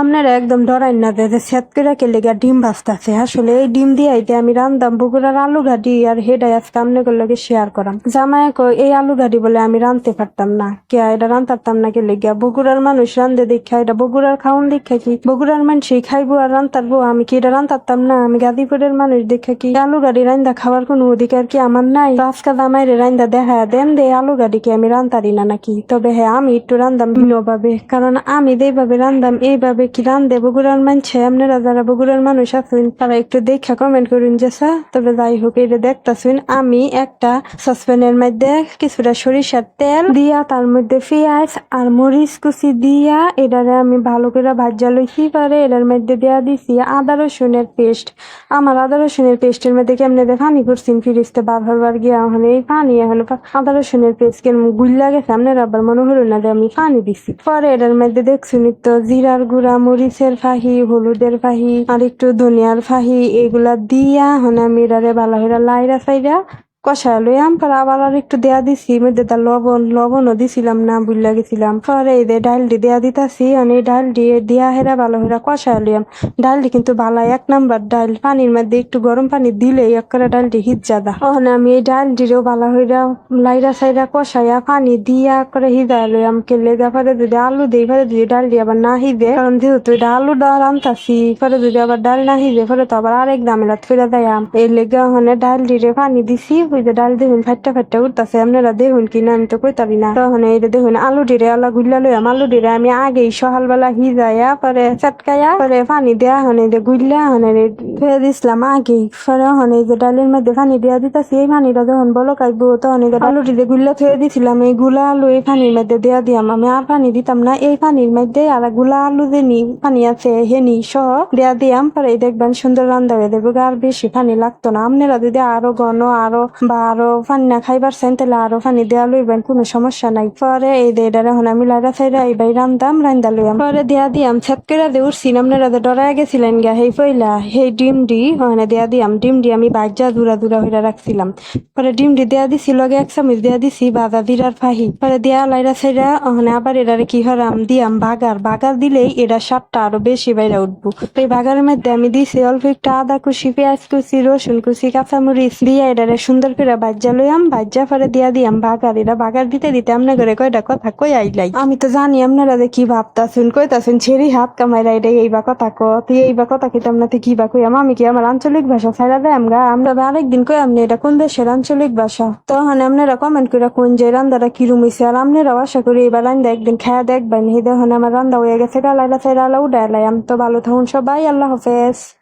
আপনারা একদম ডরাই না যে সেট করে কে লেগা ডিম ভাজতেছে। আসলে এই ডিম দিয়ে আইতে আমি রান্দাম বগুড়ার আলু ঘাটি আর হেডাই আজকে আপনাদের লগে শেয়ার করাম। জামাই এই আলু ঘাটি বলে আমি রানতে পারতাম না। কে এটা রান্তারতাম না কে লেগা বগুড়ার মানুষ রান্ধে দেখা এটা বগুড়ার খাওন দেখা কি? বগুড়ার মানুষই খাইবো আর রান্তারবো আমি কি এটা রান্তারতাম না? আমি গাজীপুরের মানুষ দেখা কি? আলু গাড়ি রান্দা খাওয়ার কোনো অধিকার কি আমার নাই? আজকে জামাই রে রান্দা দেখা দেন দে, আলু গাড়ি কি আমি রান্তারি না নাকি? তবে হ্যাঁ আমি একটু রান্দাম ভিন্নভাবে, কারণ আমি যেভাবে রান্দাম এইভাবে কি রান্ধে বগুড়ার মানছে আপনারা যারা বগুড়ার মানুষ আছেন তারা একটু দেখা কমেন্ট করুন যে স্যার। তবে যাই হোক এটা দেখতেছেন। আমি একটা সসপ্যানের মধ্যে কিছুটা সরিষার তেল দিয়া, তার মধ্যে পেঁয়াজ আর মরিচ কুচি দিয়া, এটারে আমি ভালো করে ভাজা লইছি পারে, এটার মধ্যে দেয়া দিছি আদা রসুনের পেস্ট। আমার আদা রসুনের পেস্টের মধ্যে কেমনে দিয়ে পানি করছেন ফিরিস্তে বার হরবার গিয়া এখন এই পানি এখন আদা রসুনের পেস্ট কেমন গুল্লা গেছে? আপনার আবার মনে হলো না যে আমি পানি দিছি। পরে এটার মধ্যে দেখছুন তো জিরার গুঁড়া মরিচের ফাহি, হলুদের ফাহি আর একটু ধনিয়ার ফাহি, এগুলা দিয়া আমি এটারে ভালো হইরা লাইরা সাইরা কষা লইয়াম পর আবার আর একটু দেয়া দিছি, মধ্যে তার লবণ, লবণও দিছিলাম না বুল্লা গেছিলাম। পরে এই ডালটি দেয়া দিতাছি আমি ডাল দিয়ে দিয়া হেরা ভালো হেরা কষা লইয়াম ডালটি কিন্তু ভালো এক নাম্বার ডাল, পানির মধ্যে একটু গরম পানি দিলে এক করে ডালটি হিট জাদা ওখানে আমি এই ডালটিরও ভালো হইরা, লাইরা সাইরা কষাইয়া পানি দিয়া করে হিজা লইয়াম কেলে যা পরে যদি আলু দিই, পরে যদি ডালটি আবার না হিজে, কারণ যেহেতু এটা আলু ডাল আনতাছি, পরে যদি আবার ডাল না হিজে, পরে তো আবার আরেক দামেলা ফিরে যাইয়াম এই লেগে ওখানে ডাল দিয়ে পানি দিছি যে ডাল দেখুন ফাটটা ফাটটা উঠতাছে, আপনারা দেখুন কিনা, আমি তো কইতারি না। তখন এই দেখুন, আলু ডিরে আলা গুল্লা লইয়াম আলু ডিরে আমি আগেই সকালবেলা হিজাইয়া পরে চটকাইয়া পরে পানি দেয়া হনে যে গুল্লা হনে ফেলে দিছিলাম আগেই। পরে হনে যে ডালের মধ্যে পানি দেয়া দিতাছি, এই পানিটা যখন বলো কাইবো তখন এই আলু ডিরে গুল্লা ফেলে দিছিলাম, এই গুলা আলু এই পানির মধ্যে দেয়া দিয়াম। আমি আর পানি দিতাম না, এই পানির মধ্যে আরগুলা আলু যে নি পানি আছে, হেনি সহ দেয়া দিয়াম। পরে দেখবেন সুন্দর রান্না হয়ে দেবো আর বেশি পানি লাগতো না। আপনারা যদি আরও ঘন, আরও বা আরও পানি না খাইবার চান তাহলে আরও পানি দেওয়া লইবেন, কোনো সমস্যা নাই। পরে এই দে এটারে এখন আমি লাইরা সাইরা এইবার রান্দাম, রান্দা লইয়াম। পরে দেয়া দিয়াম ছাত করে দিয়ে উঠছি আপনারা তো ডরাই গেছিলেন গা সেই পয়লা সেই ডিম ডি ওখানে দেয়া দিয়াম, ডিম ডি আমি বাজ্যা দূরা দূরা হইরা রাখছিলাম। পরে ডিম ডি দেয়া দিছি, লগে এক চামচ দেয়া দিছি বাদা দিরার ফাহি। পরে দেয়া লাইরা সাইরা ওখানে আবার এটারে কি হরাম, দিয়াম বাগার। বাগার দিলেই এটা স্বাদটা আরও বেশি বাইরে উঠবো। এই বাগারের মধ্যে আমি দিছি অল্প একটু আদা কুচি, পেঁয়াজ কুচি, রসুন কুচি, কাঁচামরিচ, দিয়ে এটারে সুন্দর করে বাজ্যা লইয়াম বাজ্যা পরে দিয়া দিয়াম বাগার এটা বাগার দিতে দিতে আপনার ঘরে কয়টা কথা কই আইলাই। আমি তো জানি আপনারা যে কি ভাবতাছেন, কইতাছেন, ছেড়ি হাত কামাইরা এটা এই বা কথা ক তুই এই বা কথা কিতাম না তুই কি বা কইয়াম, আমি কি আমার আঞ্চলিক ভাষা ছাড়া দেয় আমরা আমরা আরেকদিন কই আমনি এটা কোন দেশের আঞ্চলিক ভাষা? তো তখন আপনারা কমেন্ট করে কোন যে রান্দাটা কিরম হইছে, আর আপনারাও আশা করি এবার রান্দা একদিন খায়া দেখবেন। এই দেখুন, আমার রান্দা হয়ে গেছে গালাইলা চাইরা উডাইলাম তো ভালো থাকুন সবাই, আল্লাহ হাফেজ।